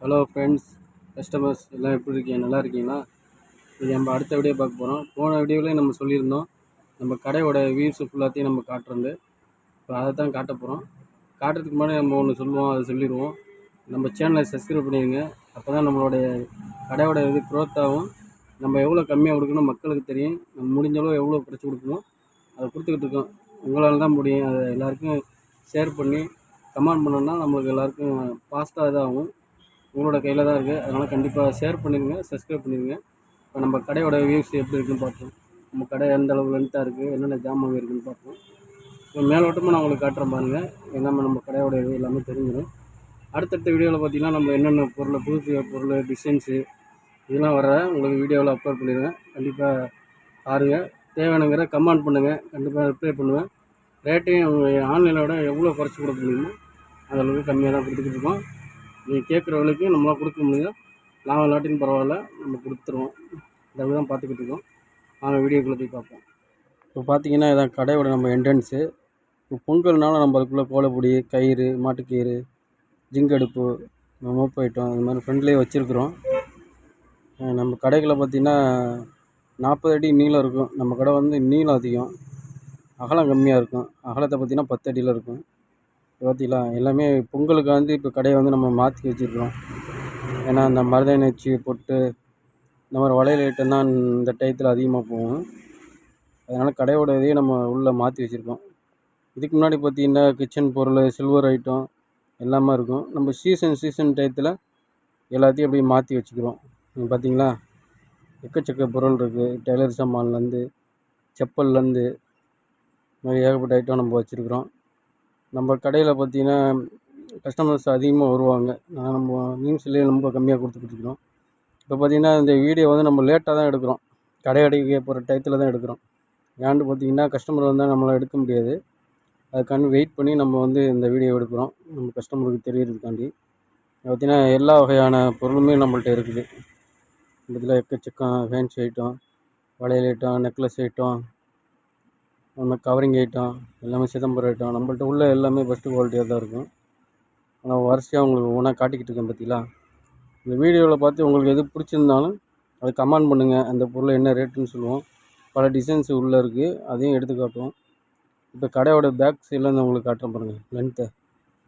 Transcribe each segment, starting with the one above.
Hello friends customers எல்லாம் எப்படி இருக்கீங்க? நல்லா இருக்கீங்களா? இது நம்ம அடுத்த வீடியோ பார்க்க போகிறோம் போன வீடியோவிலே நம்ம சொல்லியிருந்தோம் நம்ம கடையோட வியூஸ் ஃபுல்லாத்தையும் நம்ம காட்டுறது. இப்போ அதை தான் காட்ட போகிறோம் காட்டுறதுக்கு முன்னாடி நம்ம ஒன்று சொல்லுவோம் அதை சொல்லிடுவோம். நம்ம சேனலை சப்ஸ்கிரைப் பண்ணிடுங்க. அப்போ தான் நம்மளுடைய கடையோட இது க்ரோத் ஆகும். நம்ம எவ்வளோ கம்மியாக கொடுக்கணும் மக்களுக்கு தெரியும். நம்ம முடிஞ்சளவு எவ்வளோ குறைச்சி கொடுக்கணும் அதை கொடுத்துக்கிட்டு இருக்கோம். உங்களால் தான் முடியும். அதை எல்லாருக்கும் ஷேர் பண்ணி கமெண்ட் பண்ணோன்னா நம்மளுக்கு எல்லாருக்கும் ஃபாஸ்ட்டாக இதாகும். உங்களோட கையில் தான் இருக்குது அதனால் கண்டிப்பாக ஷேர் பண்ணிடுங்க சப்ஸ்கிரைப் பண்ணிடுங்க இப்போ நம்ம கடையோட வியூஸ் எப்படி இருக்குன்னு பார்ப்போம். நம்ம கடை எந்த அளவு லென்த்தாக இருக்குது என்னென்ன ஜாமான் இருக்குதுன்னு பார்ப்போம். இப்போ மேலோட்டமாக நான் உங்களுக்கு காட்டுறேன் பாருங்கள் எல்லாமே நம்ம கடையோட இது எல்லாமே தெரிஞ்சிடும். அடுத்தடுத்த வீடியோவில் பார்த்தீங்கன்னா நம்ம என்னென்ன பொருள் புது பொருள் டிசைன்ஸு இதெல்லாம் வர உங்களுக்கு வீடியோவில் அப்லோட் பண்ணிடுவேன் கண்டிப்பாக பாருங்கள் தேவையானங்கிற கமெண்ட் பண்ணுங்கள் கண்டிப்பாக ரிப்ளை பண்ணுவேன். ரேட்டையும் ஆன்லைனில் விட எவ்வளோ குறைச்சி கொடுக்க முடியுமோ அந்த கம்மியாக தான் கொடுத்துக்கிட்டு இருக்கோம். நீங்கள் கேட்குற விலைக்கு நம்மளால் கொடுக்க முடியும். லாபம் இல்லாட்டியும் பரவாயில்ல நம்ம கொடுத்துருவோம். இந்த அளவு தான் பார்த்துக்கிட்டு இருக்கோம். நாங்கள் வீடியோக்குள்ளே போய் பார்ப்போம். இப்போ பார்த்தீங்கன்னா இதான் கடையோட நம்ம என்ட்ரன்ஸு இப்போ பொங்கல்னால நம்ம அதுக்குள்ளே கோலப்பொடி கயிறு மாட்டுக்கயிறு ஜிங்கடுப்பு மோப்பு ஐட்டம் இந்த மாதிரி ஃப்ரெண்ட்லேயே வச்சுருக்குறோம். நம்ம கடைகளை பார்த்திங்கன்னா நாற்பது அடி நீளம் இருக்கும். நம்ம கடை வந்து நீளம் அதிகம். அகலம் கம்மியாக இருக்கும். அகலத்தை பார்த்திங்கன்னா பத்து அடியில் இருக்கும். பார்த்தீங்களா எல்லாமே பொங்கலுக்கு வந்து இப்போ கடையை வந்து நம்ம மாற்றி வச்சுருக்கிறோம். ஏன்னா இந்த மருத வச்சு பொட்டு இந்த மாதிரி வளையல் ஐட்டம் தான் இந்த டயத்தில் அதிகமாக போகும். அதனால் கடையோட இதையே நம்ம உள்ளே மாற்றி வச்சுருக்கோம். இதுக்கு முன்னாடி பார்த்திங்கன்னா கிச்சன் பொருள் சில்வர் ஐட்டம் எல்லாமே இருக்கும். நம்ம சீசன் சீசன் டயத்தில் எல்லாத்தையும் அப்படியே மாற்றி வச்சுக்கிறோம். பார்த்திங்களா எக்கச்சக்க பொருள் இருக்குது டெய்லர் சாமான்லேருந்து செப்பல்லேருந்து இந்த மாதிரி ஏகப்பட்ட ஐட்டம் நம்ம வச்சுருக்குறோம். நம்ம கடையில் பார்த்தீங்கன்னா கஸ்டமர்ஸ் அதிகமாக வருவாங்க. நான் நம்ம மீன்ஸ்லேயே ரொம்ப கம்மியாக கொடுத்துக்கிட்டுருக்கிறோம். இப்போ பார்த்தீங்கன்னா இந்த வீடியோ வந்து நம்ம லேட்டாக தான் எடுக்கிறோம். கடை அடைக்க போகிற டயத்தில் தான் எடுக்கிறோம். ஏன்னு பார்த்தீங்கன்னா கஸ்டமர் வந்தால் நம்மளால் எடுக்க முடியாது. அதுக்காண்டி வெயிட் பண்ணி நம்ம வந்து இந்த வீடியோ எடுக்கிறோம். நம்ம கஸ்டமருக்கு தெரியறதுக்காண்டி. பார்த்திங்கன்னா எல்லா வகையான பொருளுமே நம்மள்ட்ட இருக்குது. இதில் எக்கச்சக்கம் ஃபேன்ஸ் ஐட்டம் வளையல் ஐட்டம் நெக்லஸ் ஐட்டம் அந்த கவரிங் ஐட்டம் எல்லாமே சிதம்பரம் ஐட்டம் நம்மள்ட்ட உள்ள எல்லாமே பெஸ்ட்டு குவாலிட்டியாக தான் இருக்கும். ஆனால் வரிசையாக உங்களுக்கு ஒவ்வொன்றா காட்டிக்கிட்டு இருக்கேன் பார்த்தீங்களா இந்த வீடியோவில் பார்த்து உங்களுக்கு எது பிடிச்சிருந்தாலும் அதை கமெண்ட் பண்ணுங்கள் அந்த பொருள் என்ன ரேட்டுன்னு சொல்லுவோம். பல டிசைன்ஸ் உள்ளே இருக்குது அதையும் எடுத்து காட்டுவோம். இப்போ கடையோட பேக் சைடில் இருந்து உங்களுக்கு காட்டுறேன் பாருங்கள் லென்த்தை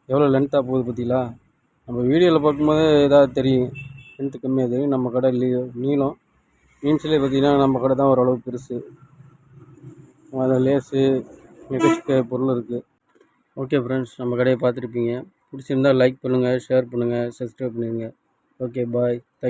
எவ்வளோ லென்த்தாக போகுது பார்த்தீங்களா நம்ம வீடியோவில் பார்க்கும்போது எதாவது தெரியும். லென்த்து கம்மியாக தெரியும். நம்ம கடை லீ நீளம். மீன்ஸ்லேயே பார்த்தீங்கன்னா நம்ம கடை தான் ஓரளவு பெருசு. அதில் லேஸு எக்கச்சக்க பொருள் இருக்குது ஓகே ஃப்ரெண்ட்ஸ் நம்ம கடையை பார்த்துருப்பீங்க. பிடிச்சிருந்தா லைக் பண்ணுங்கள் ஷேர் பண்ணுங்கள் சப்ஸ்கிரைப் பண்ணிடுங்க ஓகே பாய் தேங்க்